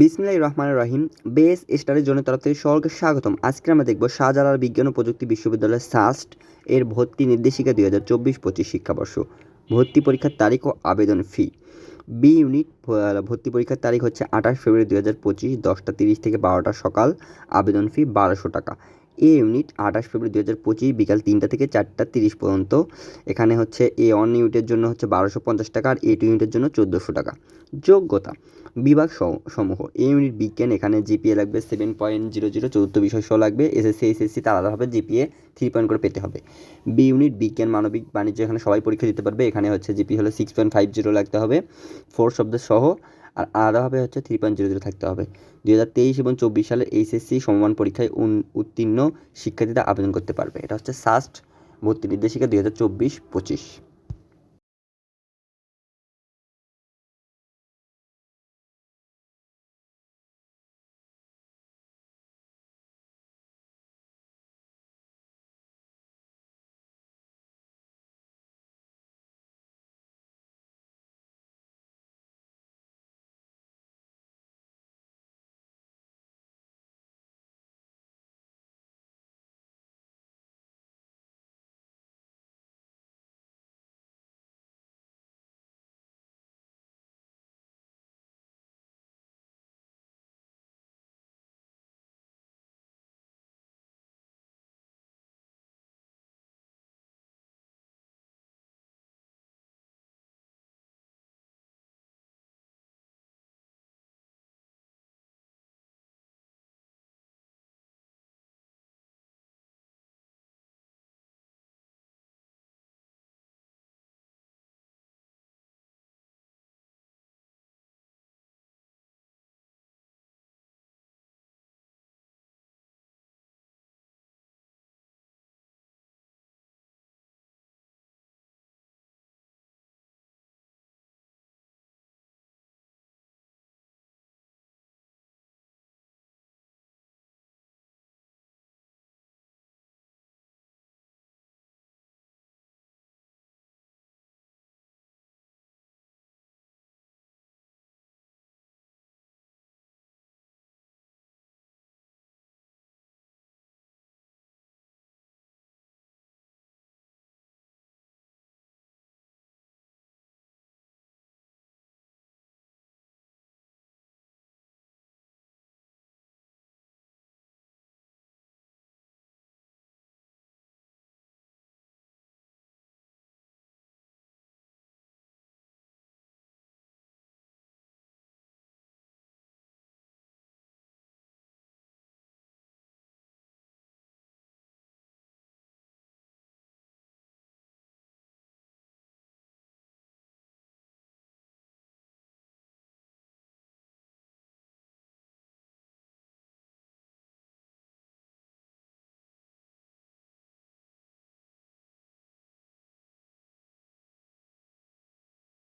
বিসমিল্লাহ রহমান রহিম, বেস স্টারের জন্য তরফ থেকে সকলকে স্বাগতম। আজকে আমরা দেখব শাহজালাল বিজ্ঞান ও প্রযুক্তি বিশ্ববিদ্যালয় সাস্ট এর ভর্তি নির্দেশিকা দুই হাজার চব্বিশ পঁচিশ শিক্ষাবর্ষ। ভর্তি পরীক্ষার তারিখ ও আবেদন ফি বি ইউনিট ভর্তি পরীক্ষার তারিখ হচ্ছে আঠাশ ফেব্রুয়ারি দু হাজার পঁচিশ, দশটা তিরিশ থেকে বারোটা সকাল। আবেদন ফি বারোশো টাকা। এ ইউনিট আঠাশ ফেব্রুয়ারি দু হাজার পঁচিশ বিকাল তিনটা থেকে চারটা তিরিশ পর্যন্ত। এখানে হচ্ছে এ ওয়ান ইউনিটের জন্য হচ্ছে বারোশো পঞ্চাশ টাকা আর এ টু ইউনিটের জন্য চোদ্দোশো টাকা। যোগ্যতা, বিভাগ সম- সমূহ। এ ইউনিট বিজ্ঞান, এখানে জিপিএ লাগবে সেভেন পয়েন্ট জিরো জিরো চতুর্থ বিষয় সহ লাগবে। এসএসসি এসএসসি তার আলাদাভাবে জিপিএ থ্রি পয়েন্ট করে পেতে হবে। বি ইউনিট বিজ্ঞান, মানবিক বাণিজ্য, এখানে সবাই পরীক্ষা দিতে পারবে। এখানে হচ্ছে জিপি হলো সিক্স পয়েন্ট ফাইভ জিরো লাগতে হবে। ফোর শব্দ সহ আর আলাদাভাবে হচ্ছে থ্রি পয়েন্ট জিরো জিরো থাকতে হবে। দু হাজার তেইশ এবং চব্বিশ সালের এইচএসসি সমমান পরীক্ষায় উত্তীর্ণ শিক্ষার্থীরা আবেদন করতে পারবে। এটা হচ্ছে সাস্ট ভর্তি নির্দেশিকা দু হাজার চব্বিশ পঁচিশ।